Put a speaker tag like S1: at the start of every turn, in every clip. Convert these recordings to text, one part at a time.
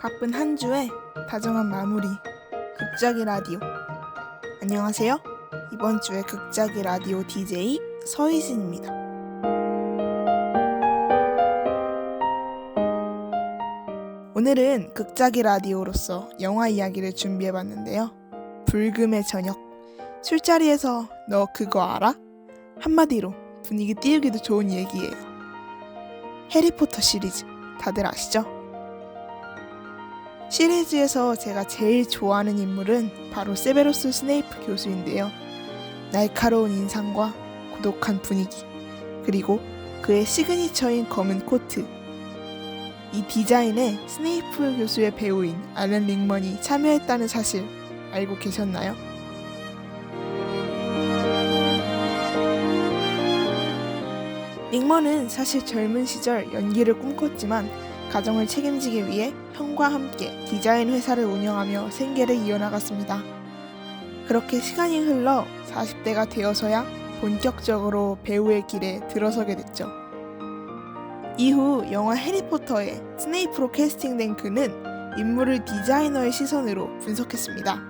S1: 바쁜 한 주의 다정한 마무리 극작의 라디오. 안녕하세요. 이번 주의 극작의 라디오 DJ 서희진입니다. 오늘은 극작의 라디오로서 영화 이야기를 준비해봤는데요. 불금의 저녁. 술자리에서 너 그거 알아? 한마디로 분위기 띄우기도 좋은 얘기예요. 해리포터 시리즈. 다들 아시죠? 시리즈에서 제가 제일 좋아하는 인물은 바로 세베로스 스네이프 교수인데요. 날카로운 인상과 고독한 분위기, 그리고 그의 시그니처인 검은 코트. 이 디자인에 스네이프 교수의 배우인 알렌 링먼이 참여했다는 사실 알고 계셨나요? 링먼은 사실 젊은 시절 연기를 꿈꿨지만 가정을 책임지기 위해 형과 함께 디자인 회사를 운영하며 생계를 이어나갔습니다. 그렇게 시간이 흘러 40대가 되어서야 본격적으로 배우의 길에 들어서게 됐죠. 이후 영화 해리포터에 스네이프로 캐스팅된 그는 인물을 디자이너의 시선으로 분석했습니다.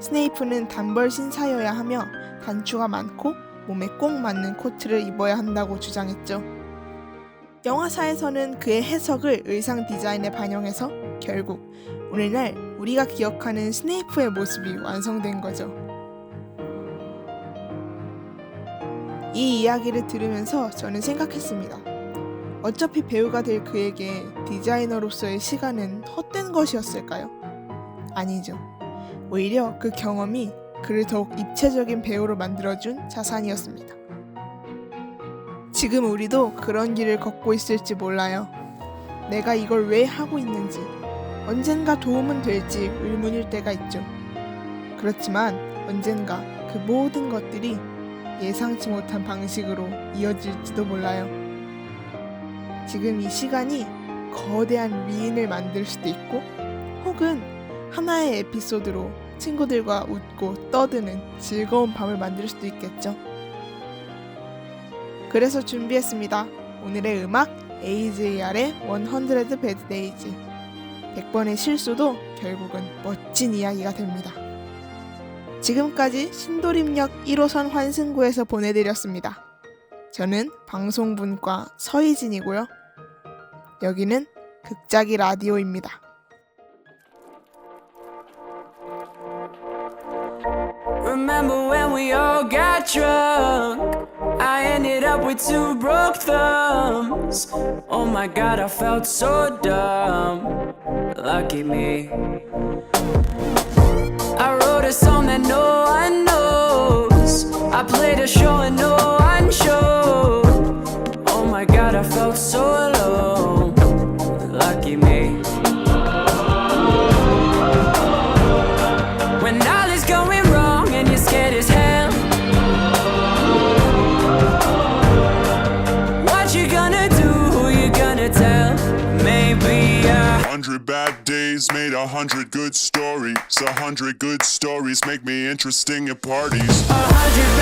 S1: 스네이프는 단벌 신사여야 하며 단추가 많고 몸에 꼭 맞는 코트를 입어야 한다고 주장했죠. 영화사에서는 그의 해석을 의상 디자인에 반영해서 결국 오늘날 우리가 기억하는 스네이프의 모습이 완성된 거죠. 이 이야기를 들으면서 저는 생각했습니다. 어차피 배우가 될 그에게 디자이너로서의 시간은 헛된 것이었을까요? 아니죠. 오히려 그 경험이 그를 더욱 입체적인 배우로 만들어준 자산이었습니다. 지금 우리도 그런 길을 걷고 있을지 몰라요. 내가 이걸 왜 하고 있는지, 언젠가 도움은 될지 의문일 때가 있죠. 그렇지만 언젠가 그 모든 것들이 예상치 못한 방식으로 이어질지도 몰라요. 지금 이 시간이 거대한 미인을 만들 수도 있고, 혹은 하나의 에피소드로 친구들과 웃고 떠드는 즐거운 밤을 만들 수도 있겠죠. 그래서 준비했습니다. 오늘의 음악 AJR의 100 Bad Days. 100번의 실수도 결국은 멋진 이야기가 됩니다. 지금까지 신도림역 1호선 환승구에서 보내드렸습니다. 저는 방송분과 서희진이고요. 여기는 극작이 라디오입니다.
S2: Remember when we all got drunk? Up with two broke thumbs. Oh my god, I felt so dumb. Lucky me. I wrote a song that no one knows. I played a show and no one showed. Oh my god, I felt so alone. Lucky me. When all is going wrong and you're scared as hell. Maybe I.
S3: Hundred bad days made a hundred good stories. A hundred good stories make me interesting at parties.
S2: A hundred